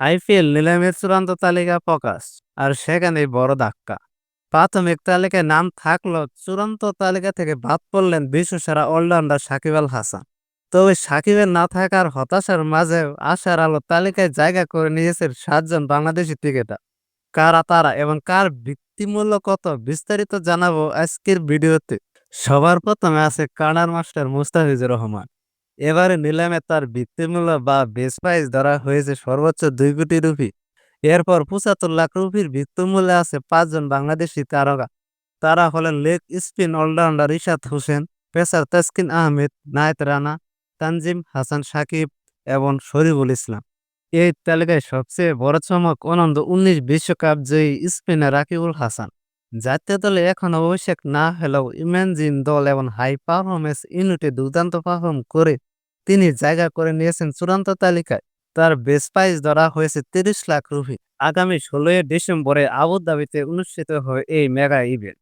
IPL নিলামের চূড়ান্ত তালিকা প্রকাশ, আর সেখানেই বড় ধাক্কা। প্রাথমিক তালিকায় নাম থাকলেও চূড়ান্ত তালিকা থেকে বাদ পড়লেন বিশ্বসেরা অলরাউন্ডার সাকিব আল হাসান। তবে সাকিবের না থাকার হতাশার মাঝেও আশার আলো তালিকায় জায়গা করে নিয়েছেন সাতজন বাংলাদেশি ক্রিকেটার। কারা তারা এবং কার ভিত্তিমূল্য কত বিস্তারিত জানাব আজকের ভিডিওতে। সবার প্রথমে আছে কানার মাস্টার মুস্তাফিজুর রহমান। এবারে নিলামে তার ভিত্তিমূল্য বা বেস প্রাইস ধরা হয়েছে সর্বোচ্চ দুই কোটি রুপি। এরপর পঁচাত্তর লাখ রুপির ভিত্তিমূল্যে আছে পাঁচজন বাংলাদেশি তারকা। তারা হলেন leg spin allrounder Ishad Hossain, pacer Taskin Ahmed, Nahid Rana, Tanzim Hasan Sakib এবং শরীফুল ইসলাম। এই তালিকায় সবচেয়ে বড় চমক অনন্ত উনিশ বিশ্বকাপ জয়ী স্পিনার রাকিবুল হাসান। জাতীয় দলে এখন অভিষেক না হলেও ইমানজিন দল এবং হাই পারফরমেন্স ইউনিটে দুর্দান্ত পারফর্ম করে তিনি জায়গা করে নিয়েছেন চূড়ান্ত তালিকায়। তার বেস প্রাইস ধরা হয়েছে তিরিশ লাখ রুপি। আগামী ষোলোই ডিসেম্বরে আবুধাবিতে অনুষ্ঠিত হয় এই মেগা ইভেন্ট।